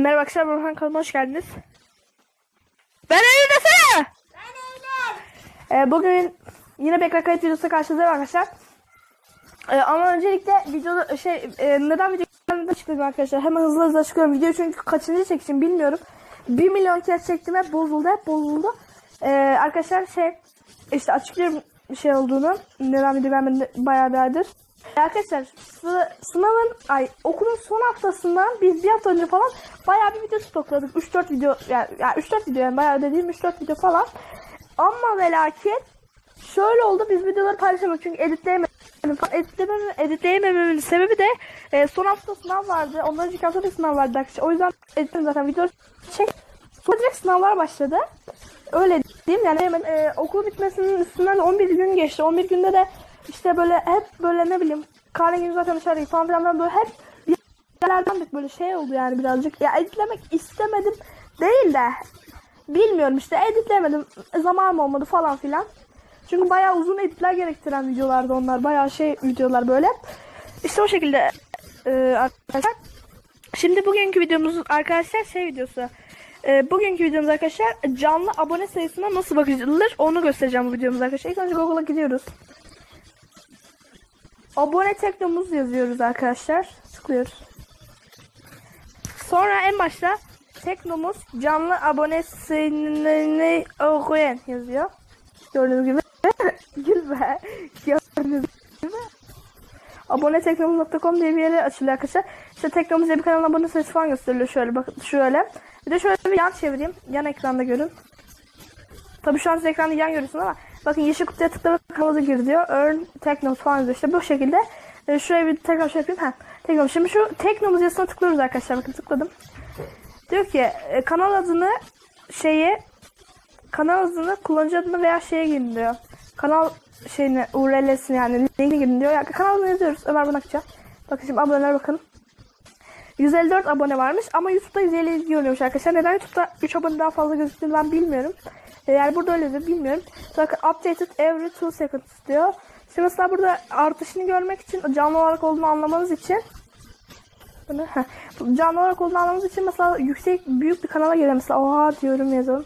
Merhaba arkadaşlar, Burhan kanalıma hoş geldiniz. Ben Eylül desene! Ee, bugün yine bekle kayıt videosu karşınızdayım arkadaşlar. Ee, ama öncelikle videoda şey e, neden videoda çıkıyorum arkadaşlar. Hemen hızlı hızlı açıklıyorum videoyu çünkü kaçıncı çekişim bilmiyorum. 1 milyon kez çektim hep bozuldu hep bozuldu. Ee, arkadaşlar şey işte açıklıyorum bir şey olduğunu. Neden video gelmedi bayağı birdir. Arkadaşlar sı- sınavın ay okulun son haftasından biz bir hafta önce falan bayağı bir video stokladık. 3-4 video yani, yani 3-4 video yani bayağı dediğim 3-4 video falan. Ama ve lakin şöyle oldu biz videoları paylaşamadık çünkü editleyemedim. Editleyemem, editleyemememin sebebi de e, son hafta sınav vardı. Ondan önceki hafta da sınav vardı arkadaşlar. O yüzden editledim zaten videoları çek. Sonra direkt sınavlar başladı. Öyle diyeyim yani hemen e, okul bitmesinin üstünden de 11 gün geçti. 11 günde de işte böyle hep böyle ne bileyim günü zaten dışarıdayım falan filan böyle hep bir yerlerden de böyle şey oldu yani birazcık. Ya editlemek istemedim değil de bilmiyorum işte editlemedim zamanım olmadı falan filan. Çünkü bayağı uzun editler gerektiren videolardı onlar. Bayağı şey videolar böyle. İşte o şekilde e, arkadaşlar. Şimdi bugünkü videomuz arkadaşlar şey videosu. E, bugünkü videomuz arkadaşlar canlı abone sayısına nasıl bakılır onu göstereceğim bu videomuz arkadaşlar. İlk önce Google'a gidiyoruz. Abone teknomuz yazıyoruz arkadaşlar. Tıklıyoruz. Sonra en başta teknomuz canlı abonesini okuyan yazıyor. Gördüğünüz gibi. Gülme. Gördüğünüz gibi. Aboneteknomuz.com diye bir yere açılıyor arkadaşlar. İşte Teknomuz diye bir kanalın abone sayısı falan gösteriliyor şöyle bakın şöyle. Bir de şöyle bir yan çevireyim. Yan ekranda görün. Tabii şu an siz ekranda yan görüyorsunuz ama bakın yeşil kutuya tıklamak kanalıza gir diyor. Earn Teknomuz falan yazıyor. İşte bu şekilde. E, şuraya bir tekrar şey yapayım. Ha, Teknomuz. Şimdi şu Teknomuz yazısına tıklıyoruz arkadaşlar. Bakın tıkladım. Diyor ki e, kanal adını şeyi kanal adını kullanıcı adını veya şeye girin diyor. Kanal şeyini URL'sini yani linkini girin diyor. Yani kanal adını yazıyoruz. Ömer Bunakça. Bakın şimdi aboneler bakın. 154 abone varmış ama YouTube'da 150 görünüyormuş arkadaşlar. Neden YouTube'da 3 abone daha fazla gözüktüğünü ben bilmiyorum. E, Yani burada öyle de bilmiyorum. Bakın updated every 2 seconds diyor. Şimdi mesela burada artışını görmek için canlı olarak olduğunu anlamanız için bunu canlı olarak olduğunu anlamanız için mesela yüksek büyük bir kanala girelim. Mesela oha diyorum yazalım.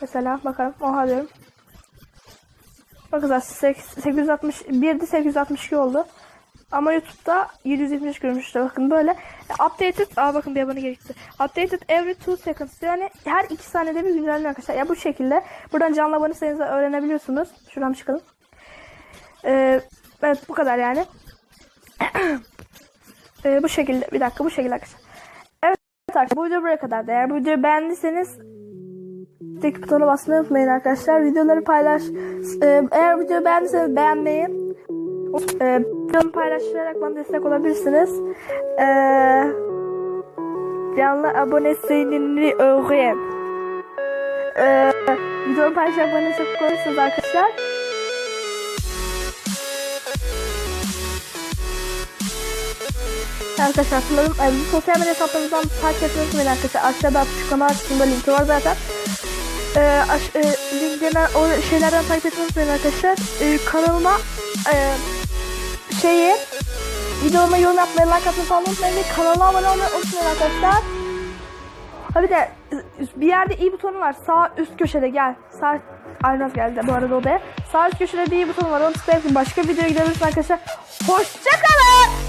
Mesela bakalım oha diyorum. Bakın zaten 861'di 862 oldu. Ama YouTube'da 770 görmüş işte bakın böyle. Updated, aa bakın bir abone gerekti. Updated every 2 seconds. Yani her 2 saniyede bir güncelleniyor arkadaşlar. Ya bu şekilde buradan canlı abone sayınızı öğrenebiliyorsunuz. Şuradan çıkalım. Ee, evet bu kadar yani. Ee, bu şekilde bir dakika bu şekilde arkadaşlar. Evet arkadaşlar bu video buraya kadar. Eğer bu videoyu beğendiyseniz tek butona basmayı unutmayın arkadaşlar. Videoları paylaş. Ee, eğer videoyu beğendiyseniz beğenmeyi, e, videomu paylaşarak bana destek olabilirsiniz. Ee, canlı abone sayını öğren. Ee, videomu paylaşarak bana destek olursanız arkadaşlar. Arkadaşlar. Ee, bu sosyal medya hesaplarımızdan takip etmeyi unutmayın arkadaşlar. Aşağıda açıklama kısmında linki var zaten. Ee, aş, e, linklerden o şeylerden takip etmeyi unutmayın arkadaşlar. Ee, kanalıma e, şeyi videoma yorum yapmayı, like atmayı falan unutmayın. Kanala abone olmayı unutmayın arkadaşlar. Ha bir de bir yerde i butonu var. Sağ üst köşede gel. Sağ Aynaz geldi bu arada odaya. Sağ üst köşede bir i butonu var. Onu tıklayıp başka videoya gidebilirsiniz arkadaşlar. Hoşçakalın.